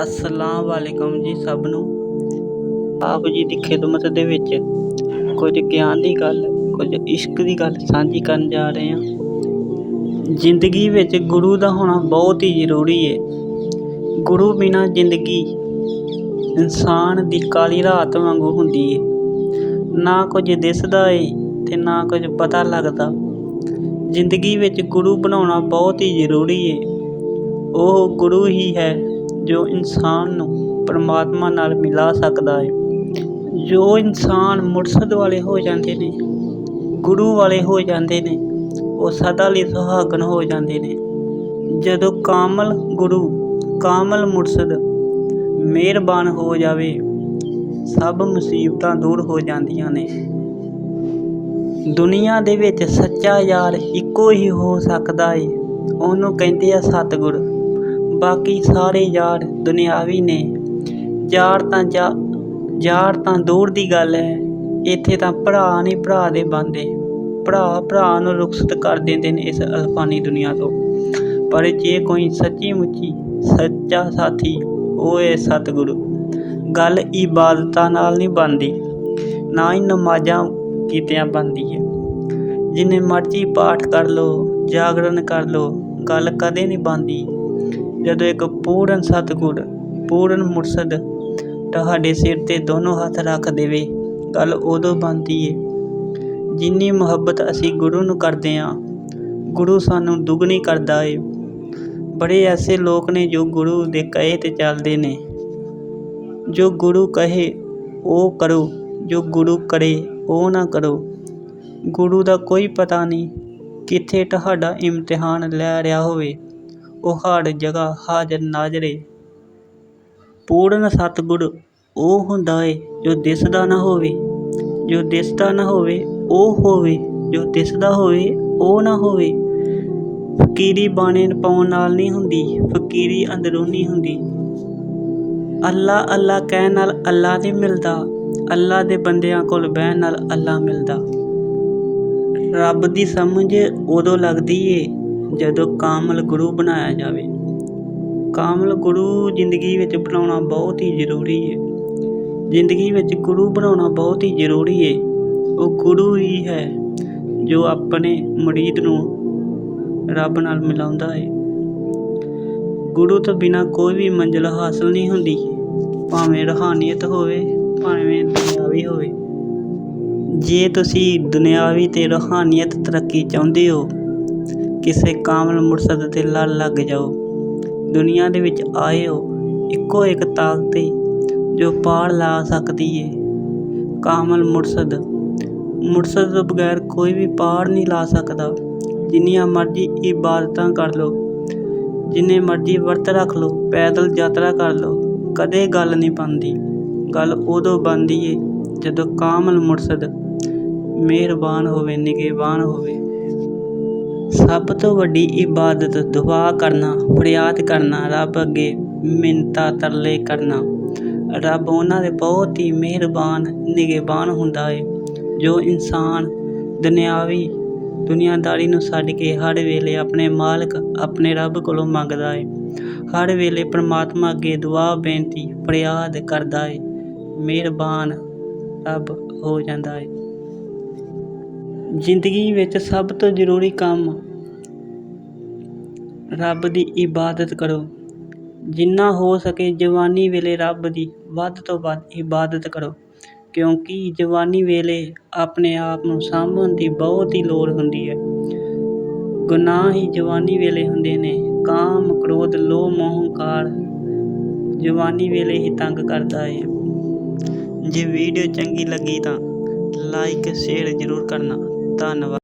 ਅਸਲਾਮ ਵਾਲੇਕੁਮ ਜੀ ਸਭ ਨੂੰ ਆਪ ਜੀ ਦੀ ਖਿਦਮਤ ਦੇ ਵਿੱਚ ਕੁਝ ਗਿਆਨ ਦੀ ਗੱਲ, ਕੁਝ ਇਸ਼ਕ ਦੀ ਗੱਲ ਸਾਂਝੀ ਕਰਨ ਜਾ ਰਹੇ ਹਾਂ। ਜ਼ਿੰਦਗੀ ਵਿੱਚ ਗੁਰੂ ਦਾ ਹੋਣਾ ਬਹੁਤ ਹੀ ਜ਼ਰੂਰੀ ਹੈ ਗੁਰੂ ਬਿਨਾਂ ਜ਼ਿੰਦਗੀ ਇਨਸਾਨ ਦੀ ਕਾਲੀ ਰਾਤ ਵਾਂਗੂ ਹੁੰਦੀ ਹੈ ਨਾ ਕੁਝ ਦਿਸਦਾ ਏ ਤੇ ਨਾ ਕੁਝ ਪਤਾ ਲੱਗਦਾ। ਜ਼ਿੰਦਗੀ ਵਿੱਚ ਗੁਰੂ ਬਣਾਉਣਾ ਬਹੁਤ ਹੀ ਜ਼ਰੂਰੀ ਹੈ ਉਹ ਗੁਰੂ ਹੀ ਹੈ। ਜੋ ਇਨਸਾਨ ਨੂੰ ਪਰਮਾਤਮਾ ਨਾਲ ਮਿਲਾ ਸਕਦਾ ਹੈ। ਜੋ ਇਨਸਾਨ ਮੁਰਸ਼ਦ ਵਾਲੇ ਹੋ ਜਾਂਦੇ ਨੇ, ਗੁਰੂ ਵਾਲੇ ਹੋ ਜਾਂਦੇ ਨੇ, ਉਹ ਸਦਾ ਲਈ ਸੁਹਾਗਣ ਹੋ ਜਾਂਦੇ ਨੇ। ਜਦੋਂ ਕਾਮਲ ਗੁਰੂ, ਕਾਮਲ ਮੁਰਸ਼ਦ ਮਿਹਰਬਾਨ ਹੋ ਜਾਵੇ, ਸਭ ਮੁਸੀਬਤਾਂ ਦੂਰ ਹੋ ਜਾਂਦੀਆਂ ਨੇ। ਦੁਨੀਆ ਦੇ ਵਿੱਚ ਸੱਚਾ ਯਾਰ ਇੱਕੋ ਹੀ ਹੋ ਸਕਦਾ ਏ, ਉਹਨੂੰ ਕਹਿੰਦੇ ਆ ਸਤਿਗੁਰ। ਬਾਕੀ ਸਾਰੇ ਯਾਰ ਦੁਨਿਆਵੀ ਨੇ। ਯਾਰ ਤਾਂ ਜਾ, ਯਾਰ ਤਾਂ ਦੂਰ ਦੀ ਗੱਲ ਹੈ। ਇੱਥੇ ਤਾਂ ਭਰਾ ਨਹੀਂ ਭਰਾ ਦੇ ਬੰਦੇ। ਭਰਾ ਭਰਾ ਨੂੰ ਰੁਖਸਤ ਕਰ ਦਿੰਦੇ ਨੇ ਇਸ ਅਲਫਾਨੀ ਦੁਨੀਆ ਤੋਂ। ਪਰ ਜੇ ਕੋਈ ਸੱਚੀ ਮੁੱਚੀ, ਸੱਚਾ ਸਾਥੀ, ਉਹ ਹੈ ਸਤਿਗੁਰੂ। ਗੱਲ ਇਬਾਦਤਾਂ ਨਾਲ ਨਹੀਂ ਬਣਦੀ। ਨਾ ਹੀ ਨਮਾਜ਼ਾਂ ਕੀਤਿਆਂ ਬਣਦੀ ਹੈ। ਜਿੰਨੇ ਮਰਜ਼ੀ ਪਾਠ ਕਰ ਲਓ, ਜਾਗਰਣ ਕਰ ਲਓ, ਗੱਲ ਕਦੇ ਨਹੀਂ ਬਣਦੀ। ਜਦੋਂ ਇੱਕ ਪੂਰਨ ਸਤਿਗੁਰ, ਪੂਰਨ ਮੁਰਸ਼ਦ ਤੁਹਾਡੇ ਸਿਰ ਤੇ ਦੋਨੋਂ ਹੱਥ ਰੱਖ ਦੇਵੇ, ਗੱਲ ਉਦੋਂ ਬਣਦੀ ਏ ਜਿੰਨੀ ਮੁਹੱਬਤ ਅਸੀਂ ਗੁਰੂ ਨੂੰ ਕਰਦੇ ਹਾਂ ਗੁਰੂ ਸਾਨੂੰ ਦੁੱਗਣੀ ਕਰਦਾ ਏ। ਬੜੇ ਐਸੇ ਲੋਕ ਨੇ ਜੋ ਗੁਰੂ ਦੇ ਕਹੇ ਤੇ ਚੱਲਦੇ ਨੇ। ਜੋ ਗੁਰੂ ਕਹੇ, ਉਹ ਕਰੋ, ਜੋ ਗੁਰੂ ਕਰੇ, ਉਹ ਨਾ ਕਰੋ। ਗੁਰੂ ਦਾ ਕੋਈ ਪਤਾ ਨਹੀਂ ਕਿੱਥੇ ਤੁਹਾਡਾ ਇਮਤਿਹਾਨ ਲੈ ਰਿਹਾ ਹੋਵੇ। ਉਹ ਹਰ ਜਗ੍ਹਾ ਹਾਜ਼ਰ ਨਾਜ਼ਰੇ। ਪੂਰਨ ਸਤਿਗੁਰ ਉਹ ਹੁੰਦਾ ਏ ਜੋ ਦਿਸਦਾ ਨਾ ਹੋਵੇ। ਜੋ ਦਿਸਦਾ ਨਾ ਹੋਵੇ, ਉਹ ਹੋਵੇ। ਜੋ ਦਿਸਦਾ ਹੋਵੇ, ਉਹ ਨਾ ਹੋਵੇ। ਫਕੀਰੀ ਬਾਣੇ ਪਾਉਣ ਨਾਲ ਨਹੀਂ ਹੁੰਦੀ, ਫਕੀਰੀ ਅੰਦਰੂਨੀ ਹੁੰਦੀ। ਅੱਲਾ ਅੱਲਾ ਕਹਿਣ ਨਾਲ ਅੱਲਾ ਨਹੀਂ ਮਿਲਦਾ, ਅੱਲਾ ਦੇ ਬੰਦਿਆਂ ਕੋਲ ਬਹਿਣ ਨਾਲ ਅੱਲਾ ਮਿਲਦਾ। ਰੱਬ ਦੀ ਸਮਝ ਉਦੋਂ ਲੱਗਦੀ ਏ ਜਦੋਂ ਕਾਮਲ ਗੁਰੂ ਬਣਾਇਆ ਜਾਵੇ। ਕਾਮਲ ਗੁਰੂ ਜ਼ਿੰਦਗੀ ਵਿੱਚ ਬਣਾਉਣਾ ਬਹੁਤ ਹੀ ਜ਼ਰੂਰੀ ਹੈ ਜ਼ਿੰਦਗੀ ਵਿੱਚ ਗੁਰੂ ਬਣਾਉਣਾ ਬਹੁਤ ਹੀ ਜ਼ਰੂਰੀ ਹੈ ਉਹ ਗੁਰੂ ਹੀ ਹੈ ਜੋ ਆਪਣੇ ਮੁਰੀਦ ਨੂੰ ਰੱਬ ਨਾਲ ਮਿਲਾਉਂਦਾ ਹੈ ਗੁਰੂ ਤੋਂ ਬਿਨਾ ਕੋਈ ਵੀ ਮੰਜ਼ਿਲ ਹਾਸਲ ਨਹੀਂ ਹੁੰਦੀ। ਭਾਵੇਂ ਰੂਹਾਨੀਅਤ ਹੋਵੇ, ਭਾਵੇਂ ਦੁਨਿਆਵੀ ਹੋਵੇ। ਜੇ ਤੁਸੀਂ ਦੁਨਿਆਵੀ ਤੇ ਰੂਹਾਨੀਅਤ ਤਰੱਕੀ ਚਾਹੁੰਦੇ ਹੋ ਕਿਸੇ ਕਾਮਲ ਮੁਰਸ਼ਦ ਤੇ ਲੜ ਲੱਗ ਜਾਓ। ਦੁਨੀਆ ਦੇ ਵਿੱਚ ਆਏ ਹੋ ਇੱਕੋ ਇੱਕ ਤਾਕਤ ਏ ਜੋ ਪਾੜ ਲਾ ਸਕਦੀ ਏ। ਕਾਮਲ ਮੁਰਸ਼ਦ ਮੁਰਸ਼ਦ ਤੋਂ ਬਗੈਰ ਕੋਈ ਵੀ ਪਾੜ ਨਹੀਂ ਲਾ ਸਕਦਾ। ਜਿੰਨੀਆਂ ਮਰਜ਼ੀ ਇਬਾਦਤਾਂ ਕਰ ਲਓ, ਜਿੰਨੇ ਮਰਜ਼ੀ ਵਰਤ ਰੱਖ ਲਓ, ਪੈਦਲ ਯਾਤਰਾ ਕਰ ਲਓ, ਕਦੇ ਗੱਲ ਨਹੀਂ ਬਣਦੀ। ਗੱਲ ਉਦੋਂ ਬਣਦੀ ਏ ਜਦੋਂ ਕਾਮਲ ਮੁਰਸ਼ਦ ਮਿਹਰਬਾਨ ਹੋਵੇ, ਨਿਗਹਿਬਾਨ ਹੋਵੇ। ਸਭ ਤੋਂ ਵੱਡੀ ਇਬਾਦਤ ਦੁਆ ਕਰਨਾ, ਫਰਿਆਦ ਕਰਨਾ, ਰੱਬ ਅੱਗੇ ਮਿੰਤਾ ਤਰਲੇ ਕਰਨਾ। ਰੱਬ ਉਹਨਾਂ ਦੇ ਬਹੁਤ ਹੀ ਮਿਹਰਬਾਨ, ਨਿਗਹਿਬਾਨ ਹੁੰਦਾ ਏ, ਜੋ ਇਨਸਾਨ ਦੁਨਿਆਵੀ ਦੁਨੀਆਦਾਰੀ ਨੂੰ ਛੱਡ ਕੇ ਹਰ ਵੇਲੇ ਆਪਣੇ ਮਾਲਕ ਆਪਣੇ ਰੱਬ ਕੋਲੋਂ ਮੰਗਦਾ ਏ। ਹਰ ਵੇਲੇ ਪਰਮਾਤਮਾ ਅੱਗੇ ਦੁਆ, ਬੇਨਤੀ, ਫਰਿਆਦ ਕਰਦਾ ਏ, ਮਿਹਰਬਾਨ ਰੱਬ ਹੋ ਜਾਂਦਾ ਏ। ਜ਼ਿੰਦਗੀ ਵਿੱਚ ਸਭ ਤੋਂ ਜ਼ਰੂਰੀ ਕੰਮ ਰੱਬ ਦੀ ਇਬਾਦਤ ਕਰੋ। ਜਿੰਨਾ ਹੋ ਸਕੇ ਜਵਾਨੀ ਵੇਲੇ ਰੱਬ ਦੀ ਵੱਧ ਤੋਂ ਵੱਧ ਇਬਾਦਤ ਕਰੋ, ਕਿਉਂਕਿ ਜਵਾਨੀ ਵੇਲੇ ਆਪਣੇ ਆਪ ਨੂੰ ਸਾਂਭਣ ਦੀ ਬਹੁਤ ਹੀ ਲੋੜ ਹੁੰਦੀ ਹੈ। ਗੁਨਾਹ ਹੀ ਜਵਾਨੀ ਵੇਲੇ ਹੁੰਦੇ ਨੇ। ਕਾਮ, ਕ੍ਰੋਧ, ਲੋਭ ਮੋਹ ਹੰਕਾਰ ਜਵਾਨੀ ਵੇਲੇ ਹੀ ਤੰਗ ਕਰਦਾ ਹੈ। ਜੇ ਵੀਡੀਓ ਚੰਗੀ ਲੱਗੀ ਤਾਂ ਲਾਈਕ, ਸ਼ੇਅਰ ਜ਼ਰੂਰ ਕਰਨਾ। ਧੰਨਵਾਦ।